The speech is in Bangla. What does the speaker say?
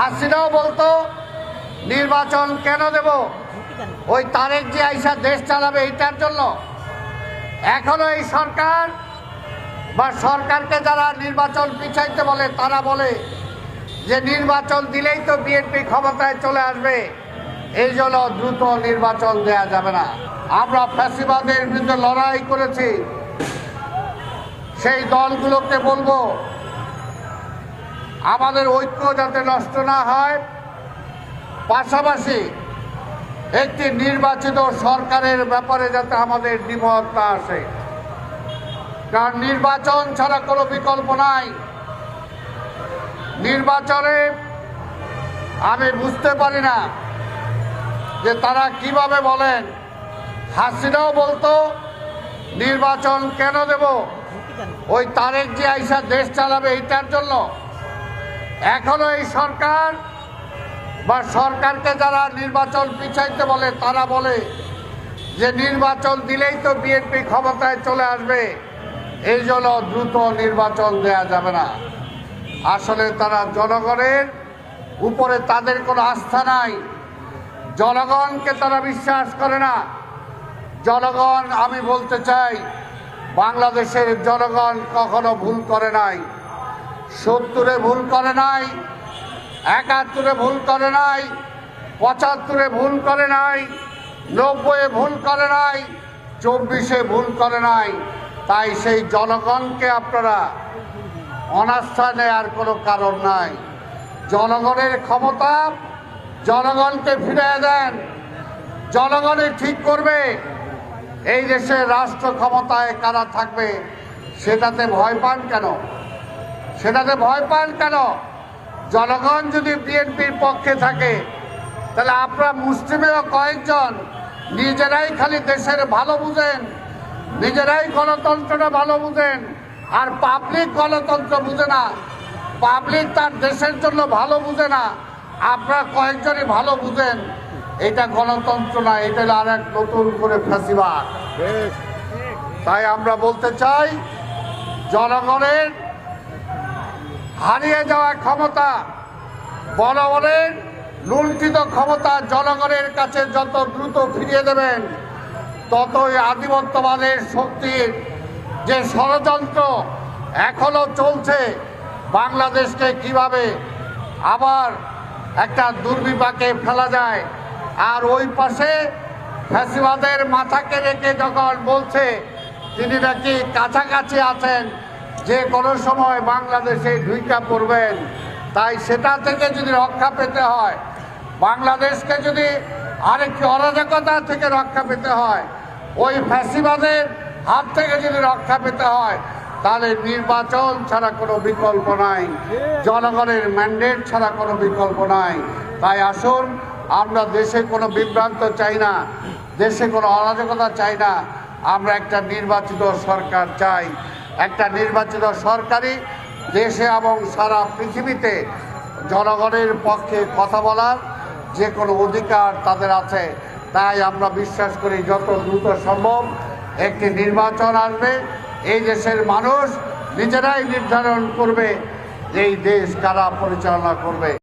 হাসিনাও বলতো, নির্বাচন কেন দেব? ওই তারেক যে আইসা দেশ চালাবে এইটার জন্য। এখনও এই সরকার বা সরকারকে যারা নির্বাচন পিছাইতে বলে, তারা বলে যে নির্বাচন দিলেই তো বিএনপি ক্ষমতায় চলে আসবে। এই জন্য দ্রুত নির্বাচন দেয়া যাবে না। আমরা ফ্যাসিবাদের বিরুদ্ধে লড়াই করেছি। সেই দলগুলোকে বলব আমাদের ঐক্য যাতে নষ্ট না হয়। পাশাপাশি একটি নির্বাচিত সরকারের ব্যাপারে যাতে আমাদের দ্বিমত আসে। কারণ নির্বাচন ছাড়া কোনো বিকল্প নাই। নির্বাচনে আমি বুঝতে পারি না যে তারা কীভাবে বলেন। হাসিনাও বলতো, নির্বাচন কেন দেব? ওই তারেক যে আইসা দেশ চালাবে, এইটার জন্য এখনও এই সরকার বা সরকারকে যারা নির্বাচন পিছাইতে বলে, তারা বলে যে নির্বাচন দিলেই তো বিএনপি ক্ষমতায় চলে আসবে। এই জন্য দ্রুত নির্বাচন দেয়া যাবে না। আসলে তারা জনগণের উপরে তাদের কোনো আস্থা নাই। জনগণকে তারা বিশ্বাস করে না। জনগণ, আমি বলতে চাই, বাংলাদেশের জনগণ কখনো ভুল করে নাই। সত্তরে ভুল করে নাই, একাত্তরে ভুল করে নাই, পঁচাত্তরে ভুল করে নাই, নব্বইয়ে ভুল করে নাই, চব্বিশে ভুল করে নাই। তাই সেই জনগণকে আপনারা অনাস্থা নেওয়ার কোনো কারণ নাই। জনগণের ক্ষমতা জনগণকে ফিরিয়ে দেন। জনগণই ঠিক করবে। এই দেশে রাষ্ট্র ক্ষমতায় কারা থাকবে, সেটাতে ভয় পান কেন? সেটাতে ভয় পান কেন? জনগণ যদি বিএনপির পক্ষে থাকে তাহলে আপনারা মুসলিমেরও কয়েকজন নিজেরাই খালি দেশের ভালো বুঝেন নিজেরাই গণতন্ত্রটা ভালো বুঝেন আর পাবলিক গণতন্ত্র বুঝে না। পাবলিক তার দেশের জন্য ভালো বুঝে না। আপনারা কয়েকজনই ভালো বুঝেন। এটা গণতন্ত্র না এটা হলো আর এক নতুন করে ফাঁসিবাদ তাই আমরা বলতে চাই জনগণের হারিয়ে যাওয়া ক্ষমতা। বড়বড়ের লুণ্ঠিত ক্ষমতা জনগণের কাছে যত দ্রুত ফিরিয়ে দেবেন, ততই আধিপত্যবাদের শক্তির যে ষড়যন্ত্র এখনও চলছে, বাংলাদেশকে কীভাবে আবার একটা দুর্বিপাকে ফেলা যায়। আর ওই পাশে ফ্যাসিবাদের মাথাকে রেখে যখন বলছে, তিনি নাকি কাছাকাছি আছেন যে কোনো সময় বাংলাদেশে ঢুইকা পড়বেন, তাই সেটা থেকে যদি রক্ষা পেতে হয়, বাংলাদেশকে যদি আরেকটি অরাজকতা থেকে রক্ষা পেতে হয়, ওই ফ্যাসিবাদের হাত থেকে যদি রক্ষা পেতে হয়, তাহলে নির্বাচন ছাড়া কোনো বিকল্প নাই, জনগণের ম্যান্ডেট ছাড়া কোনো বিকল্প নাই। তাই আসুন, আমরা দেশে কোনো বিভ্রান্ত চাই না, দেশে কোনো অরাজকতা চাই না, আমরা একটা নির্বাচিত সরকার চাই। একটা নির্বাচিত সরকারি দেশে এবং সারা পৃথিবীতে জনগণের পক্ষে কথা বলার যে কোনো অধিকার তাদের আছে। তাই আমরা বিশ্বাস করি যত দ্রুত সম্ভব একটি নির্বাচন আসবে। এই দেশের মানুষ নিজেরাই নির্ধারণ করবে এই দেশ কারা পরিচালনা করবে।